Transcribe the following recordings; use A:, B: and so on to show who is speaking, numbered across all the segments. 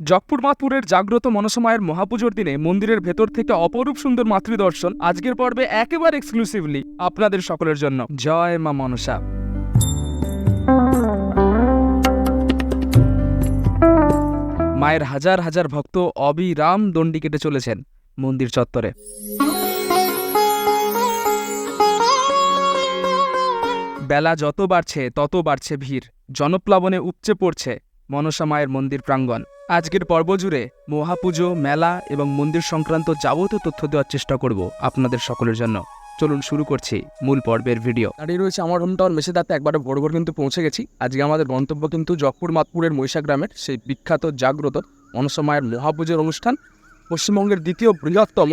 A: জগপুর মাতপুরের জাগ্রত মনসমায়ের মহাপুজোর দিনে মন্দিরের ভেতর থেকে অপরূপ সুন্দর মাতৃদর্শন আজকের পর্বে একেবারে এক্সক্লুসিভলি আপনাদের সকলের জন্য। জয় মা মনসা। মায়ের হাজার হাজার ভক্ত অবিরাম দণ্ডি কেটে চলেছেন মন্দির চত্বরে। বেলা যত বাড়ছে তত বাড়ছে ভিড়, জনপ্লাবনে উপচে পড়ছে মনসা মায়ের মন্দির প্রাঙ্গণ। আজকের পর্ব জুড়ে মহাপুজো, মেলা এবং মন্দির সংক্রান্ত যাবতীয় তথ্য দেওয়ার চেষ্টা করব আপনাদের সকলের জন্য। চলুন শুরু করছি মূল পর্বের ভিডিও দাঁড়িয়ে রয়েছে আমার হোম টাউন মেসেদাতে একবারে বড় বড় কিন্তু পৌঁছে গেছি। আজকে আমাদের গন্তব্য কিন্তু জগপুর মাতপুরের মহিষা গ্রামের সেই বিখ্যাত জাগ্রত মনসা মায়ের মহাপুজোর অনুষ্ঠান। পশ্চিমবঙ্গের দ্বিতীয় বৃহত্তম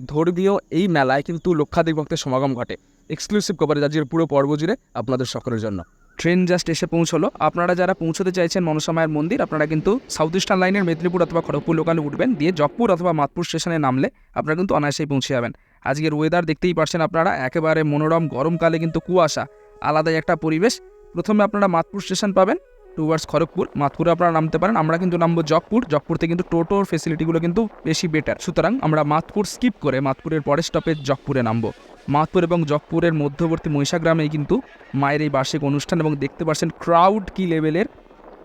A: ধর্মীয় এই মেলায় কিন্তু লক্ষাধিক ভক্তের সমাগম ঘটে। এক্সক্লুসিভ কভারেজ আজকের পুরো পর্ব জুড়ে আপনাদের সকলের জন্য। ট্রেন জাস্ট এসে পৌঁছলো। আপনারা যারা পৌঁছতে চাইছেন মনসা মায়ের মন্দির, আপনারা কিন্তু সাউথ ইস্টার্ন লাইনের মেদিনীপুর অথবা খড়গপুর লোকালে উঠবেন, দিয়ে জগপুর অথবা মাতপুর স্টেশনে নামলে আপনারা কিন্তু অনায়াসেই পৌঁছে যাবেন। আজকের ওয়েদার দেখতেই পারছেন আপনারা, একেবারে মনোরম গরমকালে কিন্তু কুয়াশা, আলাদাই একটা পরিবেশ। প্রথমে আপনারা মাতপুর স্টেশন পাবেন টুয়ার্ডস খড়গপুর মাতপুরে আপনারা নামতে পারেন, আমরা কিন্তু নামবো জগপুর জগপুর থেকে কিন্তু টোটোর ফেসিলিটিগুলো কিন্তু বেশি বেটার সুতরাং আমরা মাতপুর স্কিপ করে মাতপুরের পরের স্টপেজ জগপুরে নামবো। মাতপুর এবং জগপুরের মধ্যবর্তী মহিষা গ্রামেই কিন্তু মায়ের এই বার্ষিক অনুষ্ঠান এবং দেখতে পাচ্ছেন ক্রাউড কি লেভেলের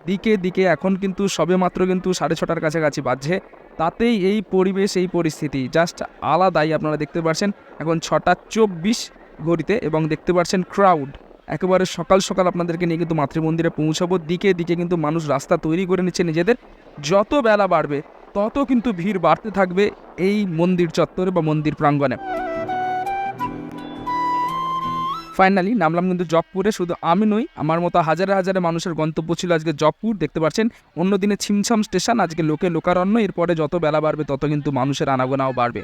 A: দিকে দিকে এখন কিন্তু সবে মাত্র কিন্তু সাড়ে ছটার কাছাকাছি বাজছে। তাতেই এই পরিবেশ, এই পরিস্থিতি জাস্ট আলাদাই আপনারা দেখতে পাচ্ছেন এখন ছটা চব্বিশ ঘড়িতে এবং দেখতে পাচ্ছেন ক্রাউড একেবারে সকাল সকাল আপনাদেরকে নিয়ে কিন্তু মাতৃমন্দিরে পৌঁছাবো। দিকে দিকে কিন্তু মানুষ রাস্তা তৈরি করে নিচ্ছে নিজেদের। যত বেলা বাড়বে, তত কিন্তু ভিড় বাড়তে থাকবে এই মন্দির চত্বরে বা মন্দির প্রাঙ্গণে। ফাইনালি নামলাম কিন্তু জবপুরে। শুধু আমি নই, আমার মতো হাজারে হাজারে মানুষের গন্তব্য ছিল আজকে জবপুর। দেখতে পাচ্ছেন অন্যদিনে ছিমছাম স্টেশন, আজকে লোকে লোকারণ্য, এরপরে যত বেলা বাড়বে তত কিন্তু মানুষের আনাগোনাও বাড়বে।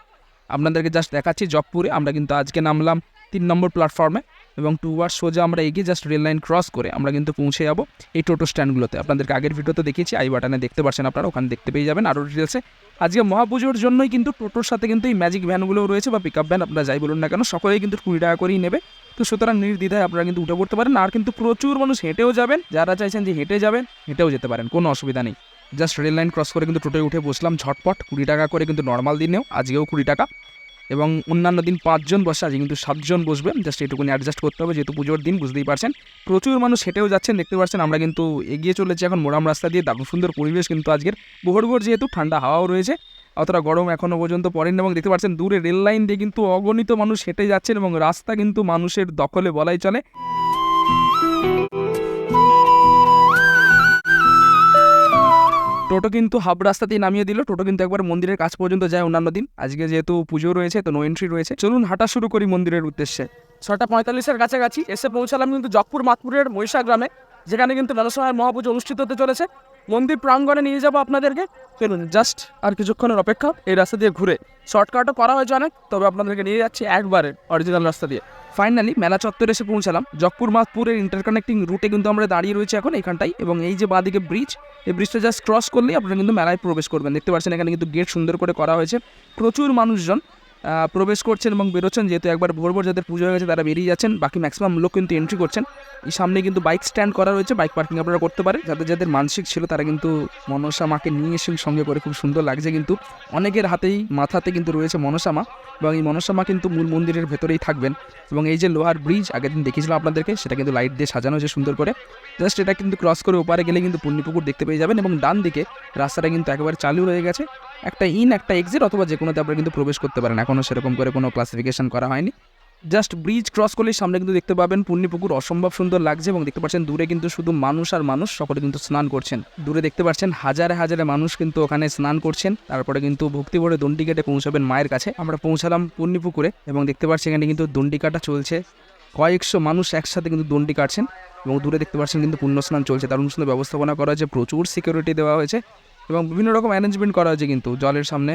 A: আপনাদেরকে জাস্ট দেখাচ্ছি জবপুরে, আমরা কিন্তু আজকে নামলাম তিন নম্বর প্ল্যাটফর্মে এবং টু ওয়ার সোজা আমরা এগিয়ে জাস্ট রেল লাইন ক্রস করে আমরা কিন্তু পৌঁছে যাব এই টোটো স্ট্যান্ডগুলোতে। আপনাদেরকে আগের ভিডিওতে দেখিয়েছি আই বাটনে দেখতে পাচ্ছেন আপনারা, ওখানে দেখতে পেয়ে যাবেন আরও ডিটেলসে আজকে মহাপুজোর জন্যই কিন্তু টোটোর সাথে কিন্তু এই ম্যাজিক ভ্যানগুলোও রয়েছে বা পিক আপ ভ্যান আপনারা যাই বলুন না কেন, সকলেই কিন্তু কুড়ি টাকা করেই নেবে। তো সুতরাং নির্দ্বিধায় আপনারা কিন্তু উঠে পড়তে পারেন। আর কিন্তু প্রচুর মানুষ হেঁটেও যাবেন। যারা চাইছেন যে হেঁটে যাবেন, হেঁটেও যেতে পারেন। কোনো অসুবিধা নেই। জাস্ট রেল লাইন ক্রস করে কিন্তু টোটোয় উঠে বসলাম ঝটপট। কুড়ি টাকা করে কিন্তু নর্মাল দিনেও, আজকেও কুড়ি টাকা। এবং অন্যান্য দিন পাঁচজন বসে, আজকে কিন্তু সাতজন বসবে জাস্ট এটুকুনি অ্যাডজাস্ট করতে হবে, যেহেতু পুজোর দিন, বুঝতেই পারছেন। প্রচুর মানুষ হেঁটেও যাচ্ছেন, দেখতে পাচ্ছেন। আমরা কিন্তু এগিয়ে চলেছি এখন মোরাম রাস্তা দিয়ে। দারুণ সুন্দর পরিবেশ কিন্তু আজকের। ভোর ভোর যেহেতু ঠান্ডা হাওয়াও রয়েছে। অতটা গরম এখনও পর্যন্ত পড়েনি এবং দেখতে পাচ্ছেন দূরে রেল লাইন দিয়ে কিন্তু অগণিত মানুষ হেঁটে যাচ্ছেন এবং রাস্তা কিন্তু মানুষের দখলে বলাই চলে। টোটো কিন্তু হাব রাস্তাতেই নামিয়ে দিল। টোটো কিন্তু একবার মন্দিরের কাছ পর্যন্ত যায় অন্যান্য দিন। আজকে যেহেতু পুজো রয়েছে, তো নো এন্ট্রি রয়েছে। চলুন হাঁটা শুরু করি মন্দিরের উদ্দেশ্যে। ছটা পঁয়তাল্লিশের কাছাকাছি এসে পৌঁছালাম কিন্তু জগপুর মাতপুরের মহিষা গ্রামে যেখানে কিন্তু নরসমায়ের মহাপুজো অনুষ্ঠিত হতে চলেছে। মন্দির প্রাঙ্গণে নিয়ে যাব আপনাদেরকে। চলুন জাস্ট আর কিছুক্ষণের অপেক্ষা, এই রাস্তা দিয়ে ঘুরে। শর্টকাটও করা হয়েছে অনেক, তবে আপনাদেরকে নিয়ে যাচ্ছি একবারে অরিজিনাল রাস্তা দিয়ে। ফাইনালি মেলা চত্বরে এসে পৌঁছালাম। জগপুর মাতপুরের ইন্টারকানেক্টিং রুটে কিন্তু আমরা দাঁড়িয়ে রয়েছে এখন এখানটাই এবং এই যে বাঁদিকে ব্রিজ এই ব্রিজটা জাস্ট ক্রস করলেই আপনারা কিন্তু মেলায় প্রবেশ করবেন। দেখতে পাচ্ছেন এখানে কিন্তু গেট সুন্দর করে করা হয়েছে। প্রচুর মানুষজন প্রবেশ করছেন এবং বেরোচ্ছেন, যেহেতু একবার ভোর ভোর যাদের পুজো হয়ে গেছে, তারা বেরিয়ে যাচ্ছেন। বাকি ম্যাক্সিমাম লোক কিন্তু এন্ট্রি করছেন। এই সামনে কিন্তু বাইক স্ট্যান্ড করা রয়েছে বাইক পার্কিং আপনারা করতে পারে যাদের যাদের মানসিক ছিল, তারা কিন্তু মনসা মাকে নিয়ে এসে সঙ্গে করে খুব সুন্দর লাগছে কিন্তু। অনেকের হাতেই, মাথাতে কিন্তু রয়েছে মনসা মা এবং এই মনসা মা কিন্তু মূল মন্দিরের ভেতরেই থাকবেন এবং এই যে লোহার ব্রিজ আগের দিন দেখিয়েছিলাম আপনাদেরকে, সেটা কিন্তু লাইট দিয়ে সাজানো হয়েছে সুন্দর করে। জাস্ট এটা কিন্তু ক্রস করে ওপারে গেলে কিন্তু পুণ্যপুকুর দেখতে পেয়ে যাবেন এবং ডান দিকে রাস্তাটা কিন্তু একেবারে চালু রয়ে গেছে। একটা ইন একটা এক্সিট অথবা যে কোনোতে আপনারা কিন্তু প্রবেশ করতে পারেন। এখনও সেরকম করে কোনো ক্লাসিফিকেশন করা হয়নি। জাস্ট ব্রিজ ক্রস করলেই সামনে কিন্তু দেখতে পাবেন পুণ্যপুকুর অসম্ভব সুন্দর লাগছে এবং দেখতে পাচ্ছেন দূরে কিন্তু শুধু মানুষ আর মানুষ, সকলে কিন্তু স্নান করছেন। দূরে দেখতে পাচ্ছেন হাজারে হাজারে মানুষ কিন্তু ওখানে স্নান করছেন। তারপরে কিন্তু ভক্তি ভরে দণ্ডি কেটে পৌঁছাবেন মায়ের কাছে। আমরা পৌঁছালাম পুণ্যপুকুরে এবং দেখতে পাচ্ছি এখানে কিন্তু দণ্ডি কাটা চলছে। কয়েকশো মানুষ একসাথে কিন্তু দণ্ডি কাটছেন এবং দূরে দেখতে পাচ্ছেন কিন্তু পুণ্য স্নান চলছে। দারুণ সুন্দর ব্যবস্থাপনা করা হয়েছে। প্রচুর সিকিউরিটি দেওয়া হয়েছে। এবং বিভিন্ন রকম অ্যারেঞ্জমেন্ট করা হয়েছে কিন্তু। জলের সামনে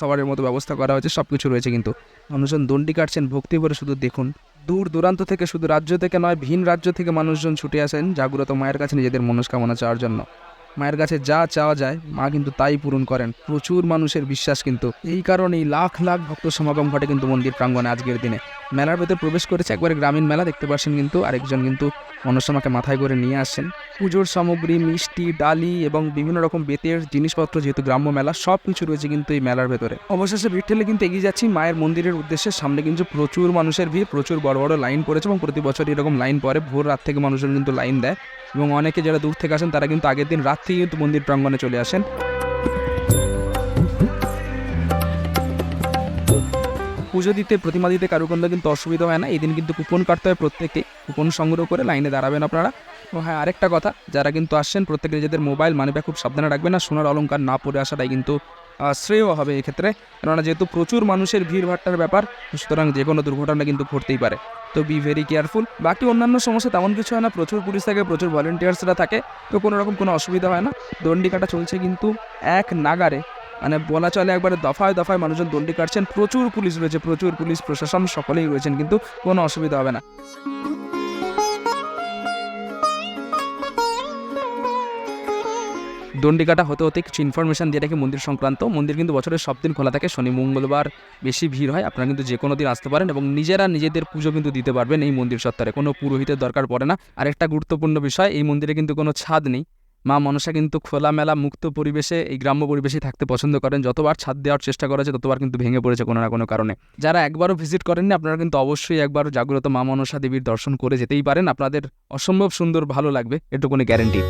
A: সবারের মতো ব্যবস্থা করা হয়েছে সব কিছু রয়েছে কিন্তু। মানুষজন দণ্ডি কাটছেন, ভক্তি ভরে শুধু দেখুন। দূর দূরান্ত থেকে শুধু রাজ্য থেকে নয়, ভিন রাজ্য থেকে মানুষজন ছুটে আসেন, জাগ্রত মায়ের কাছে নিজেদের মনস্কামনা চাওয়ার জন্য। মায়ের কাছে যা চাওয়া যায়, মা কিন্তু তাই পূরণ করেন। প্রচুর মানুষের বিশ্বাস কিন্তু। এই কারণেই লাখ লাখ ভক্ত সমাগম ঘটে কিন্তু মন্দির প্রাঙ্গণে আজকের দিনে। মেলার ভেতর প্রবেশ করেছে একবারে গ্রামীণ মেলা, দেখতে পাচ্ছেন কিন্তু আরেকজন কিন্তু মনসামাকে মাথায় করে নিয়ে আসছেন। পুজোর সামগ্রী, মিষ্টি, ডালি এবং বিভিন্ন রকম বেতের জিনিসপত্র, যেহেতু গ্রাম্য মেলা সব কিছু রয়েছে কিন্তু এই মেলার ভেতরে। অবশেষে ভিড় ঠেলে কিন্তু এগিয়ে যাচ্ছি মায়ের মন্দিরের উদ্দেশ্যে। সামনে কিন্তু প্রচুর মানুষের ভিড়, প্রচুর বড় বড় লাইন পড়েছে এবং প্রতি বছর এরকম লাইন পরে ভোর রাত থেকে মানুষজন কিন্তু লাইন দেয়। এবং অনেকে যারা দূর থেকে আসেন, তারা কিন্তু আগের দিন রাত কিন্তু মন্দির প্রাঙ্গণে চলে আসেন। পুজো দিতে, প্রতিমা দিতে কারও কোনো কিন্তু অসুবিধা হয় না। এই দিন কিন্তু কুপন কাটতে হয় প্রত্যেকে কুপন সংগ্রহ করে লাইনে দাঁড়াবেন আপনারা। ও হ্যাঁ আরেকটা কথা, যারা কিন্তু আসছেন প্রত্যেকে নিজেদের মোবাইল মানিব্যাগ খুব সাবধানে রাখবেন। না সোনার অলংকার না পরে আসাটাই কিন্তু শ্রেয় হবে এক্ষেত্রে কেননা যেহেতু প্রচুর মানুষের ভিড় ভাট্টার ব্যাপার, সুতরাং যে কোনো দুর্ঘটনা কিন্তু ঘটতেই পারে। তো বি ভেরি কেয়ারফুল বাকি অন্যান্য সমস্যা তেমন কিছু হয় না, প্রচুর পুলিশ থাকে, প্রচুর ভলেন্টিয়ার্সরা থাকে, তো কোনো রকম কোনো অসুবিধা হয় না। দণ্ডি কাটা চলছে কিন্তু এক নাগারে মানে বলা চলে একবারে দফায় দফায় মানুষজন দণ্ডি কাটছেন, প্রচুর পুলিশ রয়েছে, প্রচুর পুলিশ প্রশাসন সকলেই রয়েছেন, কিন্তু কোনো অসুবিধা হবে না। দণ্ডিকাটা হতে হতে কিছু ইনফরমেশন দিয়ে রাখি মন্দির সংক্রান্ত। মন্দির কিন্তু বছরের সব দিন খোলা থাকে। শনি, মঙ্গলবার বেশি ভিড় হয়। আপনারা কিন্তু যে কোনো দিন আসতে পারেন এবং নিজেরা নিজেদের পুজো কিন্তু দিতে পারবেন এই মন্দির চত্বরে কোনো পুরোহিতের দরকার পড়ে না। আরেকটা গুরুত্বপূর্ণ বিষয়, এই মন্দিরে কিন্তু কোনো ছাদ নেই। মা মনসা কিন্তু খোলামেলা, মুক্ত পরিবেশে, এই গ্রাম্য পরিবেশে থাকতে পছন্দ করেন। যতবার ছাদ দেওয়ার চেষ্টা করেছে ততবার কিন্তু ভেঙে পড়েছে কোনো না কোনো কারণে। যারা একবারও ভিজিট করেননি, আপনারা কিন্তু অবশ্যই একবার জাগ্রত মা মনসা দেবীর দর্শন করে যেতেই পারেন। আপনাদের অসম্ভব সুন্দর, ভালো লাগবে। এটুকুনি গ্যারেন্টি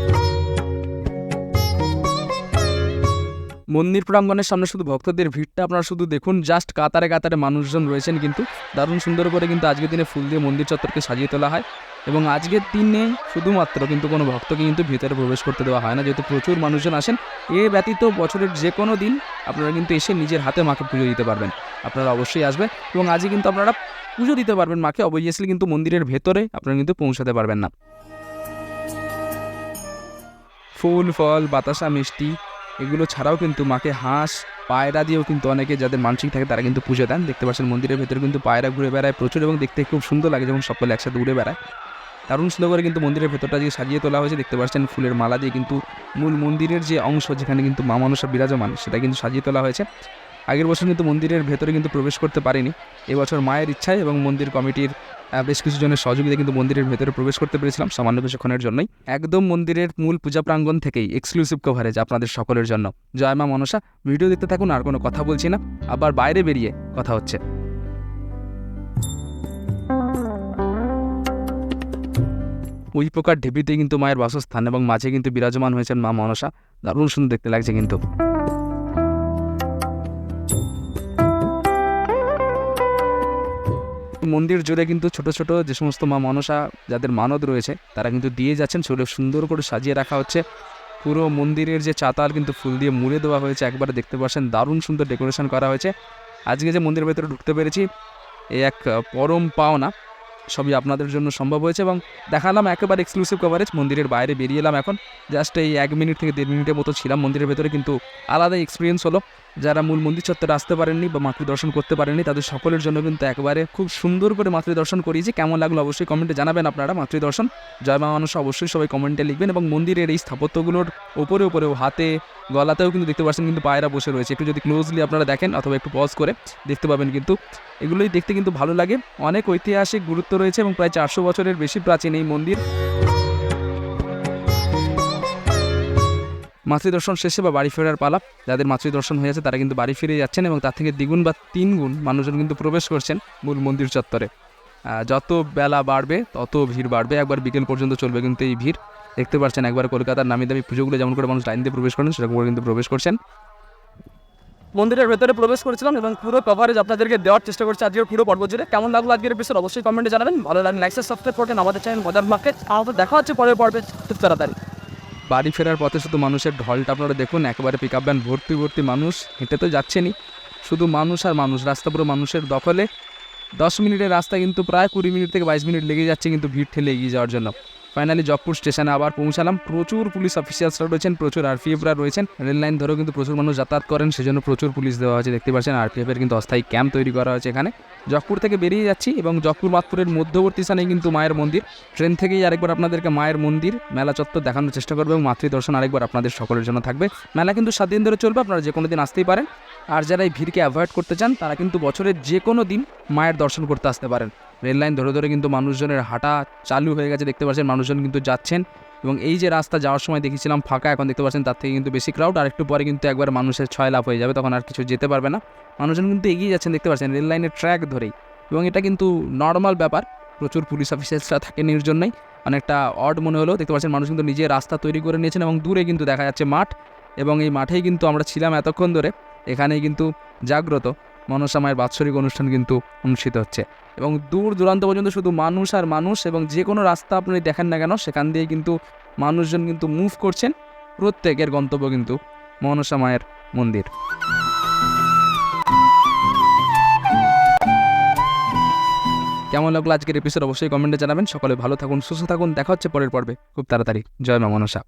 A: মন্দির প্রাঙ্গণের সামনে শুধু ভক্তদের ভিড়টা আপনারা শুধু দেখুন জাস্ট কাতারে কাতারে মানুষজন রয়েছেন কিন্তু দারুণ সুন্দর করে কিন্তু আজকের দিনে ফুল দিয়ে মন্দির চত্বরকে সাজিয়ে তোলা হয় এবং আজকের দিনে শুধুমাত্র কিন্তু কোনো ভক্তকে কিন্তু ভিতরে প্রবেশ করতে দেওয়া হয় না। যেহেতু প্রচুর মানুষজন আসেন, এ ব্যতীত বছরের যে কোনো দিন আপনারা কিন্তু এসে নিজের হাতে মাকে পুজো দিতে পারবেন। আপনারা অবশ্যই আসবেন এবং আজই কিন্তু আপনারা পুজো দিতে পারবেন মাকে। অবভিয়াসলি কিন্তু মন্দিরের ভেতরে আপনারা কিন্তু পৌঁছাতে পারবেন না। ফুল, ফল, বাতাসা, মিষ্টি এগুলো ছাড়াও কিন্তু মাকে হাঁস, পায়রা দিয়েও কিন্তু অনেকে যাদের মানসিক থাকে তারা কিন্তু পুজো দেন। দেখতে পাচ্ছেন মন্দিরের ভেতরে কিন্তু পায়রা ঘুরে বেড়ায় প্রচুর এবং দেখতে খুব সুন্দর লাগে যখন সকলে একসাথে উড়ে বেড়ায়। দারুণ সুন্দর করে কিন্তু মন্দিরের ভেতরটা দিয়ে সাজিয়ে তোলা হয়েছে, দেখতে পাচ্ছেন ফুলের মালা দিয়ে কিন্তু মূল মন্দিরের যে অংশ যেখানে কিন্তু মা মনসা বিরাজমান, সেটা কিন্তু সাজিয়ে তোলা হয়েছে। আগের বছর কিন্তু মন্দিরের ভেতরে কিন্তু প্রবেশ করতে পারিনি। এবছর মায়ের ইচ্ছায় এবং মন্দির কমিটির বেশ কিছু জনের সহযোগিতা কিন্তু মন্দিরের ভেতরে প্রবেশ করতে পেরেছিলাম সামান্য কিছুক্ষণের জন্যই। একদম মন্দিরের মূল পূজা প্রাঙ্গণ থেকেই এক্সক্লুসিভ কভারেজ আপনাদের সকলের জন্য। জয় মা মনসা, ভিডিও দেখতে থাকুন, আর কোনো কথা বলছি না। আবার বাইরে বেরিয়ে কথা হচ্ছে। ওই প্রকার ঢেপিতে কিন্তু মায়ের বাসস্থান এবং মাঝে কিন্তু বিরাজমান হয়েছেন মা মনসা। দারুণ সুন্দর দেখতে লাগছে কিন্তু। মন্দির জুড়ে কিন্তু ছোট ছোট যে সমস্ত মা মনসা যাদের মানত রয়েছে, তারা কিন্তু দিয়ে যাচ্ছেন সেগুলো সুন্দর করে সাজিয়ে রাখা হচ্ছে। পুরো মন্দিরের যে চাতাল কিন্তু ফুল দিয়ে মুড়ে দেওয়া হয়েছে, একবারে দেখতে পাচ্ছেন, দারুণ সুন্দর ডেকোরেশন করা হয়েছে। আজকে যে মন্দিরের ভেতরে ঢুকতে পেরেছি এই এক পরম পাওনা। সবই আপনাদের জন্য সম্ভব হয়েছে এবং দেখালাম একেবারে এক্সক্লুসিভ কভারেজ মন্দিরের বাইরে বেরিয়ে এলাম এখন। জাস্ট এই এক মিনিট থেকে দেড় মিনিটের মতো ছিলাম, মন্দিরের ভেতরে কিন্তু আলাদা এক্সপিরিয়েন্স হলো। যারা মূল মন্দির চত্বরে আসতে পারেননি বা মাতৃ দর্শন করতে পারেননি, তাদের সকলের জন্য কিন্তু একবারে খুব সুন্দর করে মাতৃ দর্শন করিয়েছি। কেমন লাগল অবশ্যই কমেন্টে জানাবেন আপনারা মাতৃ দর্শন জয় মা মানুষ অবশ্যই সবাই কমেন্টে লিখবেন এবং মন্দিরের এই স্থাপত্যগুলোর ওপরে ওপরেও হাতে গলাতেও কিন্তু দেখতে পাচ্ছেন কিন্তু পায়রা বসে রয়েছে। একটু যদি ক্লোজলি আপনারা দেখেন অথবা একটু পজ করে দেখতে পাবেন কিন্তু। এগুলোই দেখতে কিন্তু ভালো লাগে। অনেক ঐতিহাসিক গুরুত্ব রয়েছে এবং প্রায় চারশো বছরের বেশি প্রাচীন এই মন্দির। মাতৃদর্শন শেষে বা বাড়ি ফেরার পালা, যাদের মাতৃদর্শন হয়েছে তারা কিন্তু বাড়ি ফিরে যাচ্ছেন এবং তার থেকে দ্বিগুণ বা তিন গুণ মানুষজন কিন্তু প্রবেশ করছেন মূল মন্দির চত্বরে। যত বেলা বাড়বে, তত ভিড় বাড়বে। একবার বিকেল পর্যন্ত চলবে কিন্তু এই ভিড়। দেখতে পাচ্ছেন একবার কলকাতার নামি দামি পুজোগুলো যেমন করে মানুষ লাইন দিয়ে প্রবেশ করেন, সেরকম করে কিন্তু প্রবেশ করছেন। মন্দিরের ভেতরে প্রবেশ করেছিলাম এবং পুরো কভারেজ আপনাদেরকে দেওয়ার চেষ্টা করছি আজকের পুরো পর্ব জুড়ে। কেমন লাগল আজকের এপিসোড অবশ্যই কমেন্টে জানাবেন। ভালো লাগলে লাইক সাবস্ক্রাইব করবেন আমাদের চ্যানেল মজার মার্কেট আমাদের দেখা হচ্ছে পরের পর্বে। খুব তাড়াতাড়ি। বাড়ি ফেরার পথে শুধু মানুষের ঢলটা আপনারা দেখুন, একেবারে পিক আপ ভ্যান ভর্তি ভর্তি মানুষ, হেঁটে তো যাচ্ছেনি শুধু মানুষ আর মানুষ, রাস্তা পুরো মানুষের দখলে। দশ মিনিটের রাস্তা কিন্তু প্রায় কুড়ি মিনিট থেকে বাইশ মিনিট লেগে যাচ্ছে, কিন্তু ভিড় ঠেলে এগিয়ে যাওয়ার জন্য। ফাইনালি জবপুর স্টেশনে আবার পৌঁছালাম। প্রচুর পুলিশ অফিসিয়ালসরা রয়েছেন, প্রচুর আরপিএফরা রয়েছেন। রেল লাইন ধরেও কিন্তু প্রচুর মানুষ যাতায়াত করেন, সেজন্য প্রচুর পুলিশ দেওয়া হয়েছে। দেখতে পাচ্ছেন আরপিএফ এর কিন্তু অস্থায়ী ক্যাম্প তৈরি করা হয়েছে এখানে। জকপুর থেকে বেরিয়ে যাচ্ছি এবং জকপুর মাতপুরের মধ্যবর্তী স্থানে কিন্তু মায়ের মন্দির। ট্রেন থেকেই আরেকবার আপনাদেরকে মায়ের মন্দির, মেলা চত্বর দেখানোর চেষ্টা করবে এবং মাতৃ দর্শন আরেকবার আপনাদের সকলের জন্য থাকবে। মেলা কিন্তু সাত দিন ধরে চলবে, আপনারা যে কোনো দিন আসতেই পারেন। আর যারা এই ভিড়কে অ্যাভয়েড করতে চান, তারা কিন্তু বছরের যে কোনো দিন মায়ের দর্শন করতে আসতে পারেন। রেল লাইন ধরে ধরে কিন্তু মানুষজনের হাঁটা চালু হয়ে গেছে, দেখতে পাচ্ছেন মানুষজন কিন্তু যাচ্ছেন। এবং এই যে রাস্তা যাওয়ার সময় দেখেছিলাম ফাঁকা, এখন দেখতে পাচ্ছেন তার থেকে কিন্তু বেশি ক্রাউড আর একটু পরে কিন্তু একবার মানুষের ছয় লাভ হয়ে যাবে, তখন আর কিছু যেতে পারবে না। মানুষজন কিন্তু এগিয়ে যাচ্ছেন, দেখতে পাচ্ছেন রেল লাইনের ট্র্যাক ধরেই। এবং এটা কিন্তু নর্মাল ব্যাপার, প্রচুর পুলিশ অফিসার্সরা থাকেন এর জন্যই অনেকটা অড মনে হলো দেখতে পাচ্ছেন মানুষ কিন্তু নিজে রাস্তা তৈরি করে নিয়েছেন এবং দূরে কিন্তু দেখা যাচ্ছে মাঠ। এবং এই মাঠেই কিন্তু আমরা ছিলাম এতক্ষণ ধরে, এখানেই কিন্তু জাগ্রত। মনসা মায়ের বাৎসরিক অনুষ্ঠান কিন্তু অনুষ্ঠিত হচ্ছে। এবং দূর দূরান্ত পর্যন্ত শুধু মানুষ আর মানুষ এবং যে কোনো রাস্তা আপনি দেখেন না কেন, সেখান দিয়ে কিন্তু মানুষজন কিন্তু মুভ করছেন। প্রত্যেকের গন্তব্য কিন্তু মনসা মায়ের মন্দির। কেমন লাগল আজকের এপিসোড অবশ্যই কমেন্টে জানাবেন। সকলে ভালো থাকুন, সুস্থ থাকুন। দেখা হচ্ছে পরের পর্বে। খুব তাড়াতাড়ি। জয় মা মনসা।